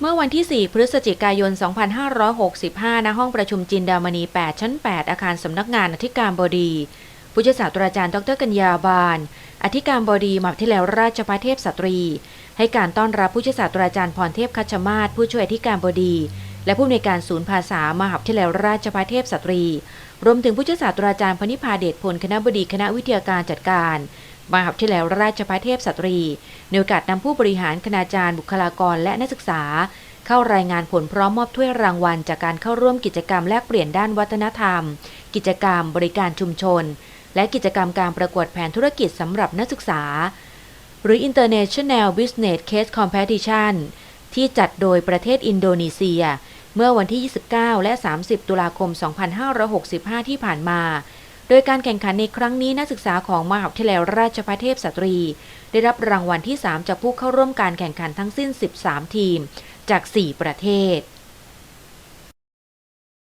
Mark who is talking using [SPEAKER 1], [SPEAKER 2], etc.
[SPEAKER 1] เมื่อวันที่ 4 พฤศจิกายน 2565 ณ ห้องประชุมจินดามณี 8 ชั้น 8 อาคารสำนักงานอธิการบดี ผู้ช่วยศาสตราจารย์ ดรกัญญาบานอธิการบดีมหาวิทยาลัยราชภัฏเทพสตรี ให้การต้อนรับผู้ช่วยศาสตราจารย์พรเทพคัชมาศ ผู้ช่วยอธิการบดี และผู้อำนวยการศูนย์ภาษามหาวิทยาลัยราชภัฏเทพสตรี รวมถึงผู้ช่วยศาสตราจารย์พนิพาเดชพล คณะบดีคณะวิทยาการจัดการ มหาวิทยาลัยราชภัฏเทพสตรีในโอกาสนำผู้บริหารคณาจารย์บุคลากรและนักศึกษา เข้ารายงานผลพร้อมมอบถ้วยรางวัล จากการเข้าร่วมกิจกรรมแลกเปลี่ยนด้านวัฒนธรรม กิจกรรมบริการชุมชน และกิจกรรมการประกวดแผนธุรกิจสำหรับนักศึกษา หรือ International Business Case Competition ที่จัดโดยประเทศอินโดนีเซีย เมื่อวันที่ 29 และ 30 ตุลาคม 2565 ที่ผ่านมา โดยการแข่งขันในครั้งนี้นักศึกษาของมหาวิทยาลัยราชภัฏเทพสตรี ได้รับรางวัลที่ 3 จากผู้เข้าร่วมการแข่งขันทั้งสิ้น 13 ทีม จาก 4 ประเทศ